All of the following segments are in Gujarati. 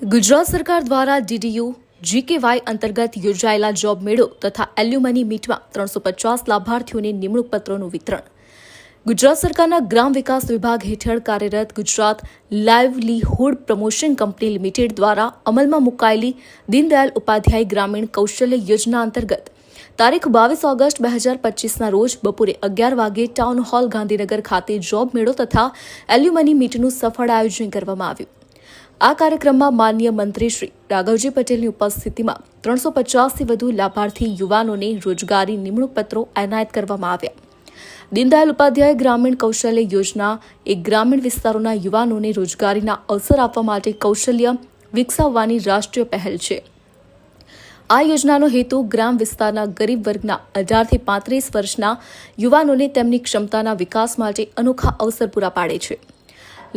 ગુજરાત સરકાર દ્વારા ડીડીયુ જીકેવાય અંતર્ગત યોજાયેલા જોબ મેળો તથા એલ્યુમની મીટમાં ત્રણસો પચાસ લાભાર્થીઓને નિમણૂક પત્રોનું વિતરણ. ગુજરાત સરકારના ગ્રામ વિકાસ વિભાગ હેઠળ કાર્યરત Gujarat livelihood promotion company limited દ્વારા અમલમાં મુકાયેલી દીનદયાલ ઉપાધ્યાય ગ્રામીણ કૌશલ્ય યોજના અંતર્ગત તારીખ બાવીસ ઓગસ્ટ બે હજાર પચીસના રોજ બપોરે અગિયાર વાગે ટાઉન હોલ ગાંધીનગર ખાતે જોબ મેળો તથા એલ્યુમની મીટનું સફળ આયોજન કરવામાં આવ્યું. આ કાર્યક્રમમાં માન્ય મંત્રી શ્રી રાઘવજી પટેલની ઉપસ્થિતિમાં ત્રણસો પચાસથી વધુ લાભાર્થી યુવાનોને રોજગારી નિમણૂક પત્રો એનાયત કરવામાં આવ્યા. દીનદયાલ ઉપાધ્યાય ગ્રામીણ કૌશલ્ય યોજના એ ગ્રામીણ વિસ્તારોના યુવાનોને રોજગારીના અવસર આપવા માટે કૌશલ્ય વિકસાવવાની રાષ્ટ્રીય પહેલ છે. આ યોજનાનો હેતુ ગ્રામ વિસ્તારના ગરીબ વર્ગના અઢારથી પાંત્રીસ વર્ષના યુવાનોને તેમની ક્ષમતાના વિકાસ માટે અનોખા અવસર પૂરા પાડે છે.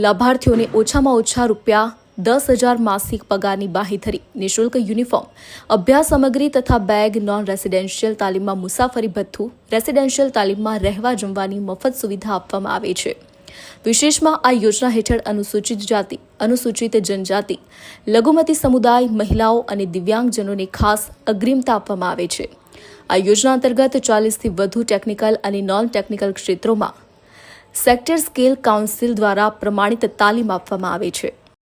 લાભાર્થીઓને ઓછામાં ઓછા રૂપિયા દસ હજાર માસિક પગારની બાંહેધરી નિઃશુલ્ક યુનિફોર્મ, અભ્યાસ સામગ્રી તથા બેગ નોન રેસિડેન્શિયલ તાલીમમાં મુસાફરી ભથ્થું રેસિડેન્શિયલ તાલીમમાં રહેવા જમવાની મફત સુવિધા આપવામાં આવે છે. વિશેષમાં આ યોજના હેઠળ અનુસૂચિત જાતિ, અનુસૂચિત જનજાતિ, લઘુમતી સમુદાય, મહિલાઓ અને દિવ્યાંગજનોને ખાસ અગ્રિમતા આપવામાં આવે છે. આ યોજના અંતર્ગત ચાલીસથી વધુ ટેકનિકલ અને નોન ટેકનિકલ ક્ષેત્રોમાં સેક્ટર સ્કેલ કાઉન્સિલ દ્વારા પ્રમાણિત તાલીમ આપવામાં આવે છે.